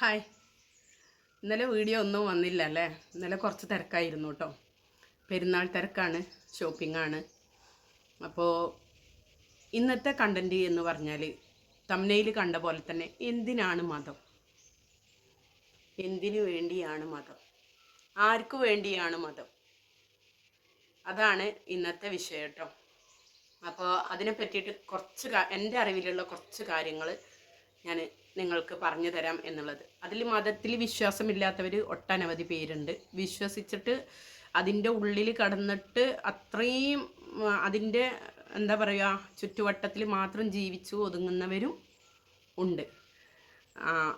Hi. ഇന്നലെ video ഒന്നും വന്നില്ല അല്ലേ? ഇന്നലെ കുറച്ച് തിരക്കായിരുന്നു കേട്ടോ. പെരുന്നാൾ തിരക്കാണ് ഷോപ്പിംഗ് ആണ്. അപ്പോൾ ഇന്നത്തെ കണ്ടന്റ് എന്ന് പറഞ്ഞാൽ തമ്മനയിൽ കണ്ട പോലെ തന്നെ എന്തിനാണ് മതം? എന്തിനു വേണ്ടിയാണ് മതം? ആർക്കു വേണ്ടിയാണ് മതം? അതാണ് ഇന്നത്തെ വിഷയം കേട്ടോ. അപ്പോൾ അതിനെ പറ്റിയിട്ട് കുറച്ച് എന്റെ അറിവിലുള്ള കുറച്ച് കാര്യങ്ങൾ ഞാൻ നിങ്ങൾക്ക് പറഞ്ഞു തരാം എന്നുള്ളത്. അതിൽ മതത്തിൽ വിശ്വാസമില്ലാത്തവർ ഒട്ടനവധി പേരുണ്ട്. വിശ്വസിച്ചിട്ട് അതിന്റെ ഉള്ളിൽ കടന്നിട്ട് അത്രയും അതിന്റെ എന്താ പറയുക ചുറ്റുവട്ടത്തിൽ മാത്രം ജീവിച്ചു ഒതുങ്ങുന്നവരും ഉണ്ട്.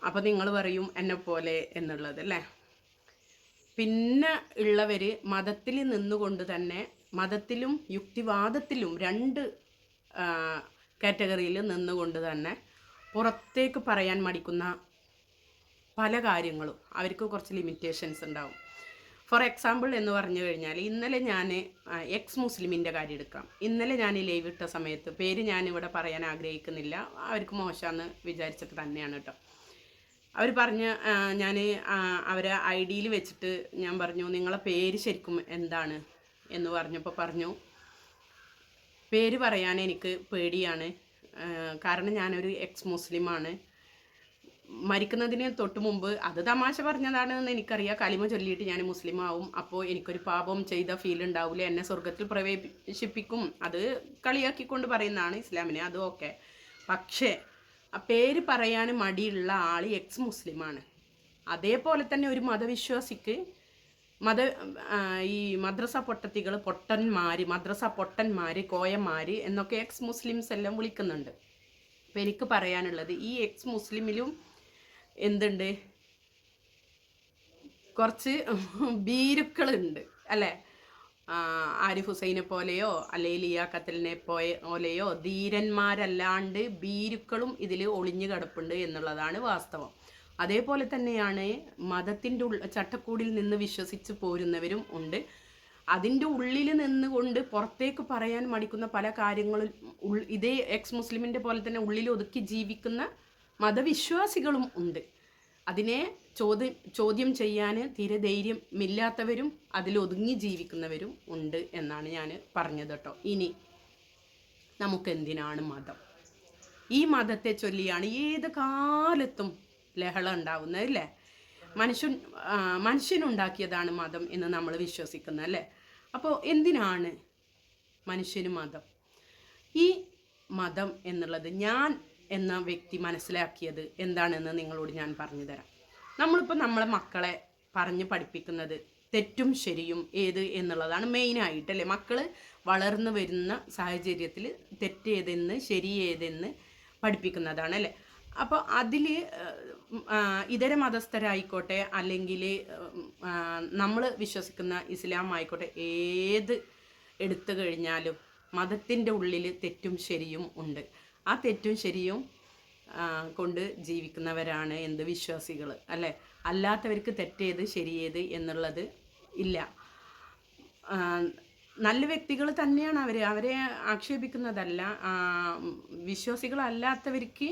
അപ്പോൾ നിങ്ങൾ പറയും എന്നെ പോലെ എന്നുള്ളത് അല്ലേ? പിന്നെ ഉള്ളവർ മതത്തിൽ നിന്നുകൊണ്ട് തന്നെ മതത്തിലും യുക്തിവാദത്തിലും രണ്ട് കാറ്റഗറിയിൽ നിന്നുകൊണ്ട് തന്നെ പുറത്തേക്ക് പറയാൻ മടിക്കുന്ന പല കാര്യങ്ങളും. അവർക്ക് കുറച്ച് ലിമിറ്റേഷൻസ് ഉണ്ടാവും. ഫോർ എക്സാമ്പിൾ എന്ന് പറഞ്ഞു കഴിഞ്ഞാൽ ഇന്നലെ ഞാൻ എക്സ് മുസ്ലിമിന്റെ കാര്യം എടുക്കാം. ഇന്നലെ ഞാൻ ലൈവ് ഇട്ട സമയത്ത് പേര് ഞാനിവിടെ പറയാൻ ആഗ്രഹിക്കുന്നില്ല. അവർക്ക് മോശമെന്ന് വിചാരിച്ചിട്ട് തന്നെയാണ് കേട്ടോ. അവർ പറഞ്ഞ് ഞാൻ അവരെ ഐ ഡിയിൽ വെച്ചിട്ട് ഞാൻ പറഞ്ഞു നിങ്ങളെ പേര് ശരിക്കും എന്താണ്? എന്ന് പറഞ്ഞപ്പോൾ പറഞ്ഞു പേര് പറയാൻ എനിക്ക് പേടിയാണ്. കാരണം ഞാനൊരു എക്സ് മുസ്ലിമാണ് മരിക്കുന്നതിന് തൊട്ട് മുമ്പ് അത് തമാശ പറഞ്ഞതാണെന്ന് എനിക്കറിയാം. കലിമ ചൊല്ലിയിട്ട് ഞാൻ മുസ്ലിം ആവും അപ്പോൾ എനിക്കൊരു പാപം ചെയ്ത ഫീൽ ഉണ്ടാവില്ല എന്നെ സ്വർഗത്തിൽ പ്രവേശിപ്പിക്കും. അത് കളിയാക്കിക്കൊണ്ട് പറയുന്നതാണ് ഇസ്ലാമിനെ. അത് ഓക്കെ പക്ഷേ ആ പേര് പറയാൻ മടിയുള്ള ആൾ എക്സ് മുസ്ലിമാണ് അതേപോലെ തന്നെ ഒരു മതവിശ്വാസിക്ക് മത ഈ മദ്രസ പൊട്ടത്തികൾ പൊട്ടന്മാർ മദ്രസ പൊട്ടന്മാർ കോയന്മാർ എന്നൊക്കെ എക്സ് മുസ്ലിംസ് എല്ലാം വിളിക്കുന്നുണ്ട്. അപ്പം എനിക്ക് പറയാനുള്ളത് ഈ എക്സ് മുസ്ലിമിലും എന്തുണ്ട്? കുറച്ച് ഭീരുക്കളുണ്ട് അല്ലേ? ആരിഫ് ഹുസൈനെ പോലെയോ അല്ലെങ്കിൽ ലിയാ കത്തലിനെ പോലെയോ ധീരന്മാരല്ലാണ്ട് ഭീരുക്കളും ഇതിൽ ഒളിഞ്ഞു കിടപ്പുണ്ട് എന്നുള്ളതാണ് വാസ്തവം. അതേപോലെ തന്നെയാണ് മതത്തിന്റെ ഉള്ള ചട്ടക്കൂടിൽ നിന്ന് വിശ്വസിച്ച് പോരുന്നവരും ഉണ്ട്. അതിന്റെ ഉള്ളിൽ നിന്നുകൊണ്ട് പുറത്തേക്ക് പറയാൻ മടിക്കുന്ന പല കാര്യങ്ങളും ഇതേ എക്സ് മുസ്ലിമിന്റെ പോലെ തന്നെ ഉള്ളിൽ ഒതുക്കി ജീവിക്കുന്ന മതവിശ്വാസികളും ഉണ്ട്. അതിനെ ചോദ്യം ചോദ്യം ചെയ്യാൻ തീരെ ധൈര്യമില്ലാത്തവരും അതിലൊതുങ്ങി ജീവിക്കുന്നവരും ഉണ്ട് എന്നാണ് ഞാൻ പറഞ്ഞത് കേട്ടോ. ഇനി നമുക്കെന്തിനാണ് മതം? ഈ മതത്തെ ചൊല്ലിയാണ് ഏത് കാലത്തും ലഹള ഉണ്ടാവുന്നത് അല്ലേ? മനുഷ്യൻ മനുഷ്യനുണ്ടാക്കിയതാണ് മതം എന്ന് നമ്മൾ വിശ്വസിക്കുന്നത് അല്ലേ? അപ്പോൾ എന്തിനാണ് മനുഷ്യന് മതം? ഈ മതം എന്നുള്ളത് ഞാൻ എന്ന വ്യക്തി മനസ്സിലാക്കിയത് എന്താണെന്ന് നിങ്ങളോട് ഞാൻ പറഞ്ഞു തരാം. നമ്മളിപ്പോൾ നമ്മളെ മക്കളെ പറഞ്ഞ് പഠിപ്പിക്കുന്നത് തെറ്റും ശരിയും ഏത് എന്നുള്ളതാണ് മെയിനായിട്ട് അല്ലേ? മക്കൾ വളർന്നു വരുന്ന സാഹചര്യത്തിൽ തെറ്റേതെന്ന് ശരി ഏതെന്ന് പഠിപ്പിക്കുന്നതാണ് അല്ലേ? അപ്പോൾ അതിൽ ഇതര മതസ്ഥരായിക്കോട്ടെ അല്ലെങ്കിൽ നമ്മൾ വിശ്വസിക്കുന്ന ഇസ്ലാം ആയിക്കോട്ടെ ഏത് എടുത്തു കഴിഞ്ഞാലും മതത്തിന്റെ ഉള്ളിൽ തെറ്റും ശരിയും ഉണ്ട്. ആ തെറ്റും ശരിയും കൊണ്ട് ജീവിക്കുന്നവരാണ് എന്ത് വിശ്വാസികൾ അല്ലേ? അല്ലാത്തവർക്ക് തെറ്റേത് ശരിയേത് എന്നുള്ളത് ഇല്ല. നല്ല വ്യക്തികൾ തന്നെയാണ് അവർ അവരെ ആക്ഷേപിക്കുന്നതല്ല. വിശ്വാസികളല്ലാത്തവർക്ക്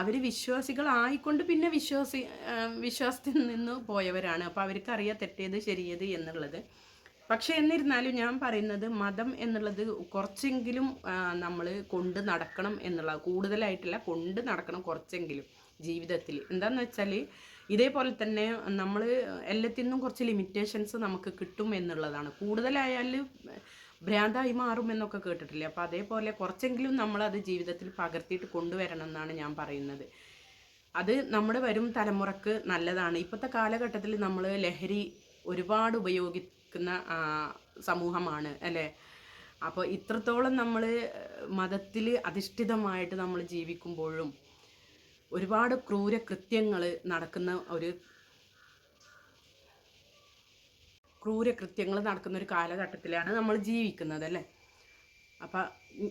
അവർ വിശ്വാസികളായിക്കൊണ്ട് പിന്നെ വിശ്വാസി വിശ്വാസത്തിൽ നിന്ന് പോയവരാണ്. അപ്പോൾ അവർക്കറിയാം തെറ്റേത് ശരിയേത് എന്നുള്ളത്. പക്ഷേ എന്നിരുന്നാലും ഞാൻ പറയുന്നത് മതം എന്നുള്ളത് കുറച്ചെങ്കിലും നമ്മൾ കൊണ്ട് നടക്കണം എന്നുള്ളത് കൂടുതലായിട്ടില്ല കൊണ്ട് നടക്കണം കുറച്ചെങ്കിലും ജീവിതത്തിൽ. എന്താണെന്ന് വെച്ചാൽ ഇതേപോലെ തന്നെ നമ്മൾ എല്ലാത്തിൽ നിന്നും കുറച്ച് ലിമിറ്റേഷൻസ് നമുക്ക് കിട്ടും എന്നുള്ളതാണ്. കൂടുതലായാൽ ഭ്രാന്തായി മാറുമെന്നൊക്കെ കേട്ടിട്ടില്ലേ? അപ്പോൾ അതേപോലെ കുറച്ചെങ്കിലും നമ്മളത് ജീവിതത്തിൽ പകർത്തിയിട്ട് കൊണ്ടുവരണം എന്നാണ് ഞാൻ പറയുന്നത്. അത് നമ്മുടെ വരും തലമുറയ്ക്ക് നല്ലതാണ്. ഇപ്പോഴത്തെ കാലഘട്ടത്തിൽ നമ്മൾ ലഹരി ഒരുപാട് ഉപയോഗിക്കുന്ന സമൂഹമാണ് അല്ലേ? അപ്പോൾ ഇത്രത്തോളം നമ്മൾ മതത്തിൽ അധിഷ്ഠിതമായിട്ട് നമ്മൾ ജീവിക്കുമ്പോഴും ഒരുപാട് ക്രൂരകൃത്യങ്ങൾ നടക്കുന്ന ഒരു ക്രൂരകൃത്യങ്ങൾ നടക്കുന്ന ഒരു കാലഘട്ടത്തിലാണ് നമ്മൾ ജീവിക്കുന്നത് അല്ലേ? അപ്പം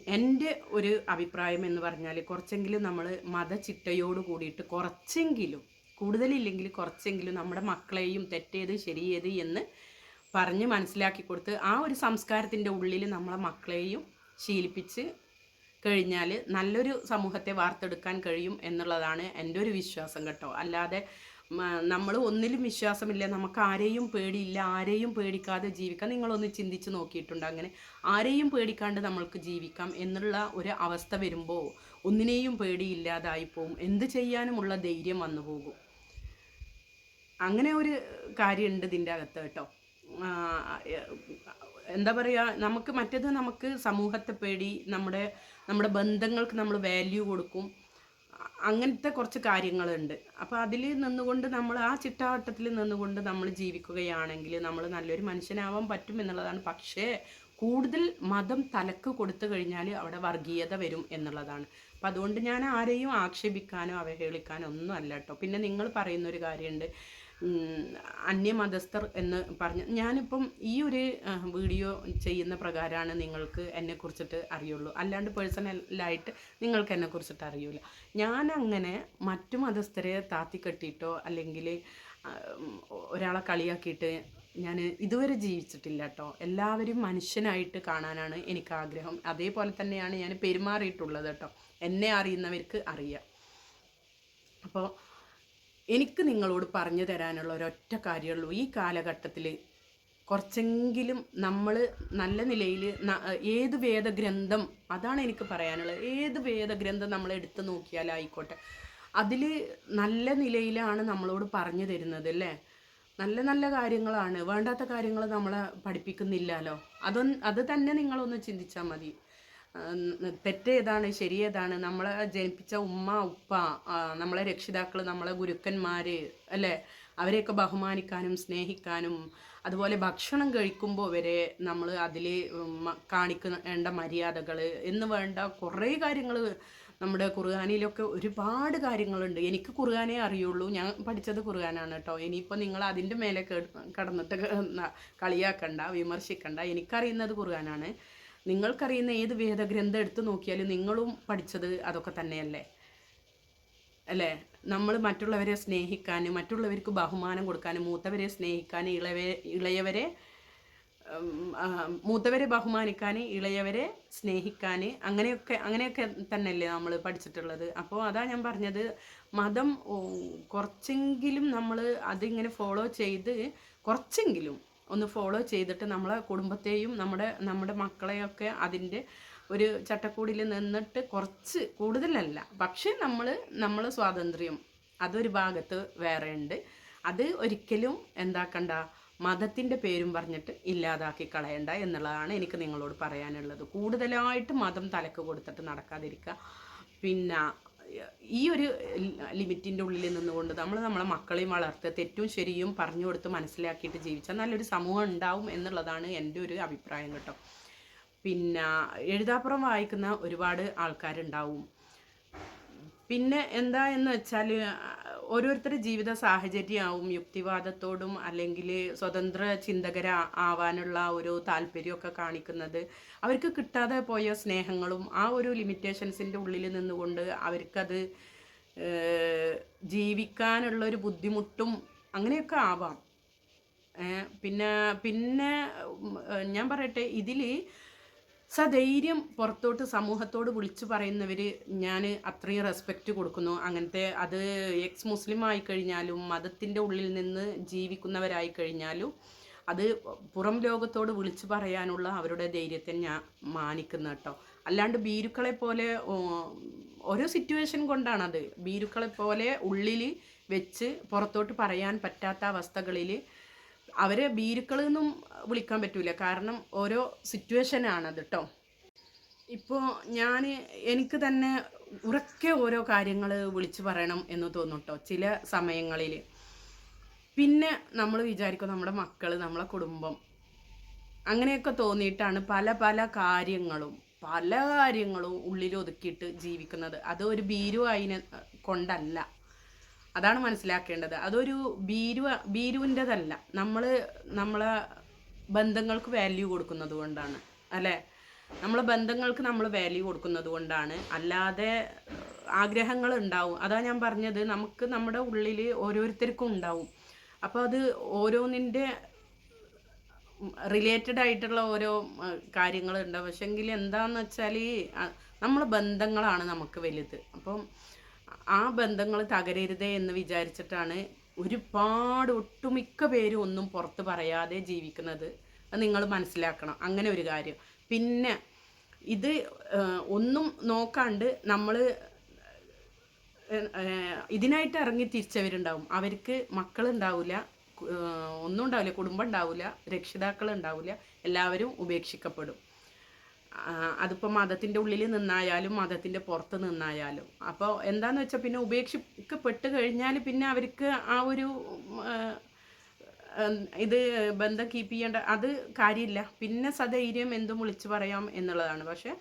എന്റെ ഒരു അഭിപ്രായം എന്ന് പറഞ്ഞാൽ കുറച്ചെങ്കിലും നമ്മൾ മതചിട്ടയോട് കൂടിയിട്ട് കുറച്ചെങ്കിലും കൂടുതലില്ലെങ്കിൽ കുറച്ചെങ്കിലും നമ്മുടെ മക്കളെയും തെറ്റേത് ശരിയേത് എന്ന് പറഞ്ഞ് മനസ്സിലാക്കി കൊടുത്ത് ആ ഒരു സംസ്കാരത്തിന്റെ ഉള്ളിൽ നമ്മളെ മക്കളെയും ശീലിപ്പിച്ച് കഴിഞ്ഞാൽ നല്ലൊരു സമൂഹത്തെ വാർത്തെടുക്കാൻ കഴിയും എന്നുള്ളതാണ് എന്റെ ഒരു വിശ്വാസം കേട്ടോ. അല്ലാതെ നമ്മൾ ഒന്നിലും വിശ്വാസമില്ല. നമുക്ക് ആരെയും പേടിയില്ല. ആരെയും പേടിക്കാതെ ജീവിക്കാം. നിങ്ങളൊന്ന് ചിന്തിച്ച് നോക്കിയിട്ടുണ്ട് അങ്ങനെ. ആരെയും പേടിക്കാണ്ട് നമ്മൾക്ക് ജീവിക്കാം എന്നുള്ള ഒരു അവസ്ഥ വരുമ്പോൾ ഒന്നിനെയും പേടിയില്ലാതായി പോവും. എന്ത് ചെയ്യാനുമുള്ള ധൈര്യം വന്നു പോകും. അങ്ങനെ ഒരു കാര്യമുണ്ട് ഇതിന്റെ അകത്ത് കേട്ടോ. എന്താ പറയുക നമുക്ക് മറ്റേത് നമുക്ക് സമൂഹത്തെ പേടി നമ്മുടെ നമ്മുടെ ബന്ധങ്ങൾക്ക് നമ്മൾ വാല്യൂ കൊടുക്കും. അങ്ങനത്തെ കുറച്ച് കാര്യങ്ങളുണ്ട്. അപ്പോൾ അതിൽ നിന്നുകൊണ്ട് നമ്മൾ ആ ചിട്ടാവട്ടത്തിൽ നിന്നുകൊണ്ട് നമ്മൾ ജീവിക്കുകയാണെങ്കിൽ നമ്മൾ നല്ലൊരു മനുഷ്യനാവാൻ പറ്റും എന്നുള്ളതാണ്. പക്ഷേ കൂടുതൽ മതം തലക്ക് കൊടുത്തു കഴിഞ്ഞാൽ അവിടെ വർഗീയത വരും എന്നുള്ളതാണ്. അപ്പം അതുകൊണ്ട് ഞാൻ ആരെയും ആക്ഷേപിക്കാനോ അവഹേളിക്കാനോ ഒന്നും അല്ല കേട്ടോ. പിന്നെ നിങ്ങൾ പറയുന്നൊരു കാര്യമുണ്ട്. അന്യമതസ്ഥർ എന്ന് പറഞ്ഞ് ഞാനിപ്പം ഈ ഒരു വീഡിയോ ചെയ്യുന്ന പ്രകാരമാണ് നിങ്ങൾക്ക് എന്നെക്കുറിച്ചിട്ട് അറിയുള്ളൂ. അല്ലാണ്ട് പേഴ്സണലായിട്ട് നിങ്ങൾക്ക് എന്നെക്കുറിച്ചിട്ട് അറിയില്ല ഞാൻ അങ്ങനെ മറ്റു മതസ്ഥരെ താത്തിക്കെട്ടിയിട്ടോ അല്ലെങ്കിൽ ഒരാളെ കളിയാക്കിയിട്ട് ഞാൻ ഇതുവരെ ജീവിച്ചിട്ടില്ല കേട്ടോ എല്ലാവരും മനുഷ്യനായിട്ട് കാണാനാണ് എനിക്ക് ആഗ്രഹം. അതേപോലെ തന്നെയാണ് ഞാൻ പെരുമാറിയിട്ടുള്ളത് കേട്ടോ എന്നെ അറിയുന്നവർക്ക് അറിയാം. അപ്പോൾ എനിക്ക് നിങ്ങളോട് പറഞ്ഞു തരാനുള്ള ഒരൊറ്റ കാര്യമുള്ളൂ. ഈ കാലഘട്ടത്തിൽ കുറച്ചെങ്കിലും നമ്മൾ നല്ല നിലയിൽ ഏത് വേദഗ്രന്ഥം അതാണ് എനിക്ക് പറയാനുള്ളത്. ഏത് വേദഗ്രന്ഥം നമ്മൾ എടുത്തു നോക്കിയാലായിക്കോട്ടെ അതിൽ നല്ല നിലയിലാണ് നമ്മളോട് പറഞ്ഞു തരുന്നത് അല്ലേ? നല്ല നല്ല കാര്യങ്ങളാണ്. വേണ്ടാത്ത കാര്യങ്ങൾ നമ്മളെ പഠിപ്പിക്കുന്നില്ലല്ലോ. അതൊന്ന് അത് തന്നെ നിങ്ങളൊന്ന് ചിന്തിച്ചാൽ മതി. തെറ്റേതാണ് ശരിയേതാണ് നമ്മളെ ജനിപ്പിച്ച ഉമ്മ ഉപ്പ നമ്മളെ രക്ഷിതാക്കൾ നമ്മളെ ഗുരുക്കന്മാർ അല്ലേ? അവരെയൊക്കെ ബഹുമാനിക്കാനും സ്നേഹിക്കാനും അതുപോലെ ഭക്ഷണം കഴിക്കുമ്പോൾ വരെ നമ്മൾ അതിൽ കാണിക്കേണ്ട മര്യാദകൾ എന്ന് വേണ്ട കുറേ കാര്യങ്ങൾ നമ്മുടെ ഖുർആാനിലൊക്കെ ഒരുപാട് കാര്യങ്ങളുണ്ട്. എനിക്ക് ഖുർആാനേ അറിയുള്ളൂ. ഞാൻ പഠിച്ചത് ഖുർആനാണ് കേട്ടോ ഇനിയിപ്പോൾ നിങ്ങൾ അതിന്റെ മേലെ കടന്നിട്ട് കളിയാക്കണ്ട വിമർശിക്കണ്ട. എനിക്കറിയുന്നത് ഖുർആനാണ്. നിങ്ങൾക്കറിയുന്ന ഏത് വേദഗ്രന്ഥം എടുത്തു നോക്കിയാലും നിങ്ങളും പഠിച്ചത് അതൊക്കെ തന്നെയല്ലേ? അല്ലേ? നമ്മൾ മറ്റുള്ളവരെ സ്നേഹിക്കാനും മറ്റുള്ളവർക്ക് ബഹുമാനം കൊടുക്കാനും മൂത്തവരെ സ്നേഹിക്കാനും ഇളവരെ ഇളയവരെ മൂത്തവരെ ബഹുമാനിക്കാൻ ഇളയവരെ സ്നേഹിക്കാൻ അങ്ങനെയൊക്കെ അങ്ങനെയൊക്കെ തന്നെയല്ലേ നമ്മൾ പഠിച്ചിട്ടുള്ളത്. അപ്പോൾ അതാ ഞാൻ പറഞ്ഞത്. മതം കുറച്ചെങ്കിലും നമ്മൾ അതിങ്ങനെ ഫോളോ ചെയ്ത് കുറച്ചെങ്കിലും ഒന്ന് ഫോളോ ചെയ്തിട്ട് നമ്മളെ കുടുംബത്തെയും നമ്മുടെ നമ്മുടെ മക്കളെയൊക്കെ അതിന്റെ ഒരു ചട്ടക്കൂടിൽ നിന്നിട്ട് കുറച്ച് കൂടുതലല്ല. പക്ഷേ നമ്മൾ നമ്മൾ സ്വാതന്ത്ര്യം അതൊരു ഭാഗത്ത് വേറെ ഉണ്ട് അത് ഒരിക്കലും എന്താക്കണ്ട മതത്തിന്റെ പേരും പറഞ്ഞിട്ട് ഇല്ലാതാക്കി കളയണ്ട എന്നുള്ളതാണ് എനിക്ക് നിങ്ങളോട് പറയാനുള്ളത്. കൂടുതലായിട്ട് മതം തലക്ക് കൊടുത്തിട്ട് നടക്കാതിരിക്കുക. പിന്നെ ഈ ഒരു ലിമിറ്റിന്റെ ഉള്ളിൽ നിന്നുകൊണ്ട് നമ്മൾ നമ്മളെ മക്കളെയും വളർത്തുക തെറ്റും ശരിയും പറഞ്ഞു കൊടുത്ത് മനസ്സിലാക്കിയിട്ട് ജീവിച്ചാൽ നല്ലൊരു സമൂഹം ഉണ്ടാവും എന്നുള്ളതാണ് എന്റെ ഒരു അഭിപ്രായം കേട്ടോ. പിന്നെ എഴുതാപ്പുറം വായിക്കുന്ന ഒരുപാട് ആൾക്കാരുണ്ടാവും. പിന്നെ എന്താ എന്ന് വെച്ചാൽ ഓരോരുത്തരുടെ ജീവിത സാഹചര്യമാവും യുക്തിവാദത്തോടും അല്ലെങ്കിൽ സ്വതന്ത്ര ചിന്തകര ആവാനുള്ള ഒരു താല്പര്യമൊക്കെ കാണിക്കുന്നത്. അവർക്ക് കിട്ടാതെ പോയ സ്നേഹങ്ങളും ആ ഒരു ലിമിറ്റേഷൻസിന്റെ ഉള്ളിൽ നിന്നുകൊണ്ട് അവർക്കത് ജീവിക്കാനുള്ള ഒരു ബുദ്ധിമുട്ടും അങ്ങനെയൊക്കെ ആവാം. പിന്നെ പിന്നെ ഞാൻ പറയട്ടെ ഇതിൽ സധൈര്യം പുറത്തോട്ട് സമൂഹത്തോട് വിളിച്ചു പറയുന്നവർ ഞാൻ അത്രയും റെസ്പെക്റ്റ് കൊടുക്കുന്നു. അങ്ങനത്തെ അത് എക്സ് മുസ്ലിം ആയി കഴിഞ്ഞാലും മതത്തിന്റെ ഉള്ളിൽ നിന്ന് ജീവിക്കുന്നവരായി കഴിഞ്ഞാലും അത് പുറം ലോകത്തോട് വിളിച്ചു പറയാനുള്ള അവരുടെ ധൈര്യത്തെ ഞാൻ മാനിക്കുന്നു കേട്ടോ. അല്ലാണ്ട് ഭീരുക്കളെ പോലെ ഓരോ സിറ്റുവേഷൻ കൊണ്ടാണത്. ഭീരുക്കളെ പോലെ ഉള്ളിൽ വെച്ച് പുറത്തോട്ട് പറയാൻ പറ്റാത്ത അവസ്ഥകളിൽ അവരെ ഭീരുക്കൾ എന്നും വിളിക്കാൻ പറ്റൂല. കാരണം ഓരോ സിറ്റുവേഷനാണത് കേട്ടോ ഇപ്പോൾ ഞാൻ എനിക്ക് തന്നെ ഉറക്കെ ഓരോ കാര്യങ്ങൾ വിളിച്ചു പറയണം എന്ന് തോന്നും കേട്ടോ ചില സമയങ്ങളിൽ പിന്നെ നമ്മൾ വിചാരിക്കും നമ്മുടെ മക്കൾ നമ്മളെ കുടുംബം അങ്ങനെയൊക്കെ തോന്നിയിട്ടാണ് പല പല കാര്യങ്ങളും പല കാര്യങ്ങളും ഉള്ളിൽ ഒതുക്കിയിട്ട് ജീവിക്കുന്നത്. അത് ഒരു കൊണ്ടല്ല. അതാണ് മനസ്സിലാക്കേണ്ടത്. അതൊരു ഭീരു ഭീരുവിന്റെതല്ല. നമ്മൾ നമ്മളെ ബന്ധങ്ങൾക്ക് വാല്യൂ കൊടുക്കുന്നത് കൊണ്ടാണ്. അല്ലേ? നമ്മളെ ബന്ധങ്ങൾക്ക് നമ്മൾ വാല്യൂ കൊടുക്കുന്നത് കൊണ്ടാണ്. അല്ലാതെ ആഗ്രഹങ്ങൾ ഉണ്ടാവും അതാ ഞാൻ പറഞ്ഞത്. നമുക്ക് നമ്മുടെ ഉള്ളിൽ ഓരോരുത്തർക്കും ഉണ്ടാവും. അപ്പോൾ അത് ഓരോന്നിന്റെ റിലേറ്റഡ് ആയിട്ടുള്ള ഓരോ കാര്യങ്ങളുണ്ടാവും പക്ഷെങ്കിൽ എന്താണെന്ന് വെച്ചാൽ നമ്മളെ ബന്ധങ്ങളാണ് നമുക്ക് വലുത്. അപ്പം ആ ബന്ധങ്ങൾ തകരരുതേ എന്ന് വിചാരിച്ചിട്ടാണ് ഒരുപാട് ഒട്ടുമിക്ക പേരും ഒന്നും പുറത്ത് പറയാതെ ജീവിക്കുന്നത്. അത് നിങ്ങൾ മനസ്സിലാക്കണം. അങ്ങനെ ഒരു കാര്യം. പിന്നെ ഇത് ഒന്നും നോക്കാണ്ട് നമ്മൾ ഇതിനായിട്ട് ഇറങ്ങി തിരിച്ചവരുണ്ടാവും. അവർക്ക് മക്കളുണ്ടാവില്ല ഒന്നും ഉണ്ടാവില്ല കുടുംബം ഉണ്ടാവില്ല രക്ഷിതാക്കൾ ഉണ്ടാവില്ല എല്ലാവരും ഉപേക്ഷിക്കപ്പെടും. അതിപ്പോൾ മതത്തിന്റെ ഉള്ളിൽ നിന്നായാലും മതത്തിന്റെ പുറത്ത് നിന്നായാലും. അപ്പോൾ എന്താന്ന് വെച്ചാൽ പിന്നെ ഉപേക്ഷിക്കപ്പെട്ട് കഴിഞ്ഞാൽ പിന്നെ അവർക്ക് ആ ഒരു ഇത് ബന്ധം കീപ്പ് ചെയ്യേണ്ട അത് കാര്യമില്ല. പിന്നെ സധൈര്യം എന്തും വിളിച്ചു പറയാം എന്നുള്ളതാണ്. പക്ഷേ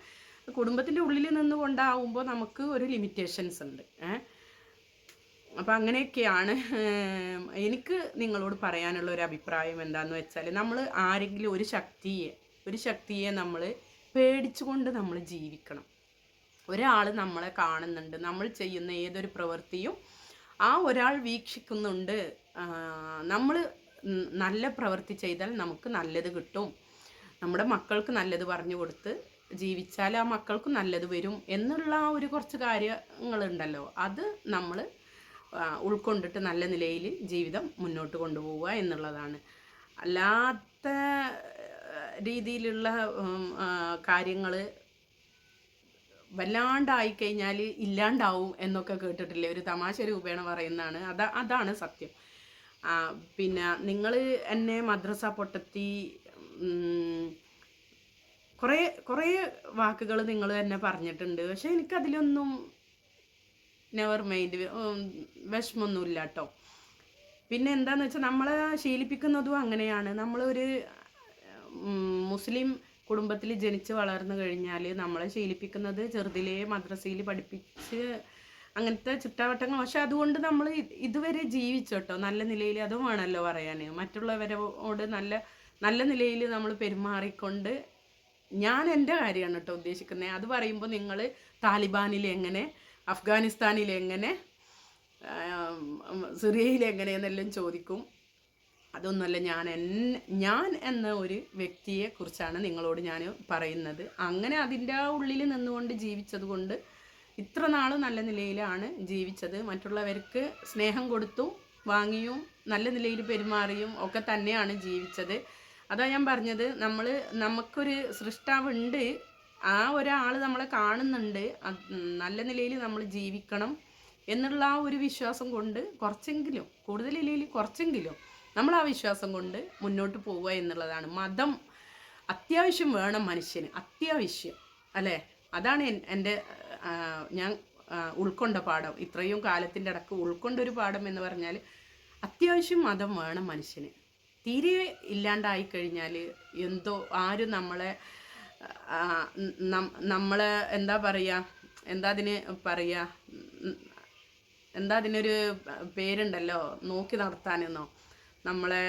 കുടുംബത്തിന്റെ ഉള്ളിൽ നിന്നുകൊണ്ടാവുമ്പോൾ നമുക്ക് ഒരു ലിമിറ്റേഷൻസ് ഉണ്ട്. ഏഹ് അപ്പം അങ്ങനെയൊക്കെയാണ് എനിക്ക് നിങ്ങളോട് പറയാനുള്ള ഒരു അഭിപ്രായം എന്താണെന്ന് വെച്ചാൽ നമ്മൾ ആരെങ്കിലും ഒരു ശക്തിയെ ഒരു ശക്തിയെ നമ്മൾ പേടിച്ചുകൊണ്ട് നമ്മൾ ജീവിക്കണം. ഒരാൾ നമ്മളെ കാണുന്നുണ്ട്. നമ്മൾ ചെയ്യുന്ന ഏതൊരു പ്രവൃത്തിയും ആ ഒരാൾ വീക്ഷിക്കുന്നുണ്ട്. നമ്മൾ നല്ല പ്രവൃത്തി ചെയ്താൽ നമുക്ക് നല്ലത് കിട്ടും. നമ്മുടെ മക്കൾക്ക് നല്ലത് പറഞ്ഞു കൊടുത്ത് ജീവിച്ചാൽ ആ മക്കൾക്ക് നല്ലത് വരും എന്നുള്ള ആ ഒരു കുറച്ച് കാര്യങ്ങളുണ്ടല്ലോ. അത് നമ്മൾ ഉൾക്കൊണ്ടിട്ട് നല്ല നിലയിൽ ജീവിതം മുന്നോട്ട് കൊണ്ടുപോവുക എന്നുള്ളതാണ്. അല്ലാത്ത രീതിയിലുള്ള കാര്യങ്ങൾ വല്ലാണ്ടായി കഴിഞ്ഞാൽ ഇല്ലാണ്ടാവും എന്നൊക്കെ കേട്ടിട്ടില്ലേ? ഒരു തമാശ രൂപേണ പറയുന്നതാണ്. അതാ അതാണ് സത്യം. പിന്നെ നിങ്ങൾ എന്നെ മദ്രസ പൊട്ടത്തി കുറേ കുറേ വാക്കുകൾ നിങ്ങൾ തന്നെ പറഞ്ഞിട്ടുണ്ട്. പക്ഷേ എനിക്കതിലൊന്നും നെവർ മൈൻഡ് വിഷമമൊന്നുമില്ല കേട്ടോ പിന്നെ എന്താണെന്ന് വെച്ചാൽ നമ്മളെ ശീലിപ്പിക്കുന്നതും അങ്ങനെയാണ്. നമ്മളൊരു മുസ്ലിം കുടുംബത്തിൽ ജനിച്ച് വളർന്നു കഴിഞ്ഞാൽ നമ്മളെ ശീലിപ്പിക്കുന്നത് ചെറുതിലെ മദ്രസയിൽ പഠിപ്പിച്ച് അങ്ങനത്തെ ചുറ്റാവട്ടങ്ങൾ. പക്ഷെ അതുകൊണ്ട് നമ്മൾ ഇതുവരെ ജീവിച്ചോട്ടോ? നല്ല നിലയിൽ അതും വേണമല്ലോ പറയാൻ മറ്റുള്ളവരോട് നല്ല നല്ല നിലയിൽ നമ്മൾ പെരുമാറിക്കൊണ്ട് ഞാൻ എന്റെ കാര്യമാണ് കേട്ടോ ഉദ്ദേശിക്കുന്നത് അത് പറയുമ്പോൾ നിങ്ങൾ താലിബാനിൽ എങ്ങനെ അഫ്ഗാനിസ്ഥാനിൽ എങ്ങനെ സിറിയയിൽ എങ്ങനെയെന്നെല്ലാം ചോദിക്കും. അതൊന്നുമല്ല ഞാൻ എൻ ഞാൻ എന്ന ഒരു വ്യക്തിയെ കുറിച്ചാണ് നിങ്ങളോട് ഞാൻ പറയുന്നത്. അങ്ങനെ അതിന്റെ ഉള്ളിൽ നിന്നുകൊണ്ട് ജീവിച്ചത് കൊണ്ട് ഇത്ര നാൾ നല്ല നിലയിലാണ് ജീവിച്ചത്. മറ്റുള്ളവർക്ക് സ്നേഹം കൊടുത്തും വാങ്ങിയും നല്ല നിലയിൽ പെരുമാറിയും ഒക്കെ തന്നെയാണ് ജീവിച്ചത്. അതാ ഞാൻ പറഞ്ഞത് നമ്മൾ നമുക്കൊരു സൃഷ്ടാവുണ്ട്. ആ ഒരാൾ നമ്മളെ കാണുന്നുണ്ട്. നല്ല നിലയിൽ നമ്മൾ ജീവിക്കണം എന്നുള്ള ആ ഒരു വിശ്വാസം കൊണ്ട് കുറച്ചെങ്കിലും കൂടുതൽ ഇല്ലെങ്കിൽ കുറച്ചെങ്കിലും നമ്മൾ ആ വിശ്വാസം കൊണ്ട് മുന്നോട്ട് പോവുക എന്നുള്ളതാണ്. മതം അത്യാവശ്യം വേണം മനുഷ്യന് അത്യാവശ്യം അല്ലേ? അതാണ് എൻ- എന്റെ ഞാൻ ഉൾക്കൊണ്ട പാഠം. ഇത്രയും കാലത്തിന്റെ ഇടയ്ക്ക് ഉൾക്കൊണ്ടൊരു പാഠം എന്ന് പറഞ്ഞാൽ അത്യാവശ്യം മതം വേണം മനുഷ്യന്. തീരെ ഇല്ലാണ്ടായി കഴിഞ്ഞാൽ എന്തോ ആരും നമ്മളെ നമ്മളെ എന്താ പറയുക എന്താ അതിന് പറയുക എന്താ അതിനൊരു പേരുണ്ടല്ലോ നോക്കി നടത്താനെന്നോ? നമ്മളെ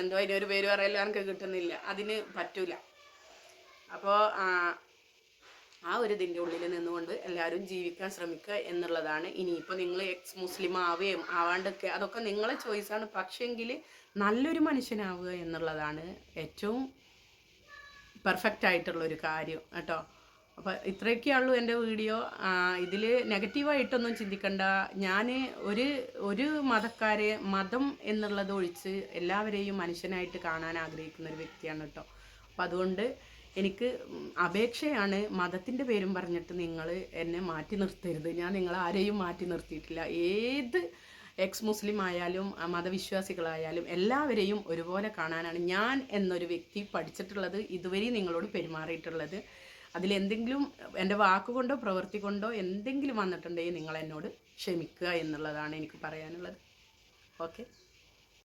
എന്തോ അതിനൊരു പേര് പറയല്ലോ എനിക്ക് കിട്ടുന്നില്ല. അതിന് പറ്റൂല. അപ്പോൾ ആ ഒരു ഇതിന്റെ ഉള്ളിൽ നിന്നുകൊണ്ട് എല്ലാവരും ജീവിക്കാൻ ശ്രമിക്കുക എന്നുള്ളതാണ്. ഇനിയിപ്പോൾ നിങ്ങൾ എക്സ് മുസ്ലിം ആവുകയും ആവാണ്ടൊക്കെ അതൊക്കെ നിങ്ങളെ ചോയ്സാണ് പക്ഷേങ്കിൽ നല്ലൊരു മനുഷ്യനാവുക എന്നുള്ളതാണ് ഏറ്റവും പെർഫെക്റ്റ് ആയിട്ടുള്ളൊരു കാര്യം. കേട്ടോ? അപ്പോൾ ഇത്രയൊക്കെയുള്ളൂ എന്റെ വീഡിയോ. ഇതിൽ നെഗറ്റീവായിട്ടൊന്നും ചിന്തിക്കണ്ട. ഞാൻ ഒരു ഒരു മതക്കാരെ മതം എന്നുള്ളത് ഒഴിച്ച് എല്ലാവരെയും മനുഷ്യനായിട്ട് കാണാൻ ആഗ്രഹിക്കുന്ന ഒരു വ്യക്തിയാണ് കേട്ടോ. അപ്പം അതുകൊണ്ട് എനിക്ക് അപേക്ഷയാണ് മതത്തിന്റെ പേരും പറഞ്ഞിട്ട് നിങ്ങൾ എന്നെ മാറ്റി നിർത്തരുത്. ഞാൻ നിങ്ങൾ ആരെയും മാറ്റി നിർത്തിയിട്ടില്ല. ഏത് എക്സ് മുസ്ലിം ആയാലും മതവിശ്വാസികളായാലും എല്ലാവരെയും ഒരുപോലെ കാണാനാണ് ഞാൻ എന്നൊരു വ്യക്തി പഠിച്ചിട്ടുള്ളത് ഇതുവരെ നിങ്ങളോട് പെരുമാറിയിട്ടുള്ളത്. അതിലെന്തെങ്കിലും എന്റെ വാക്കുകൊണ്ടോ പ്രവൃത്തി കൊണ്ടോ എന്തെങ്കിലും വന്നിട്ടുണ്ടെങ്കിൽ നിങ്ങൾ എന്നോട് ക്ഷമിക്കുക എന്നുള്ളതാണ് എനിക്ക് പറയാനുള്ളത്. ഓക്കെ?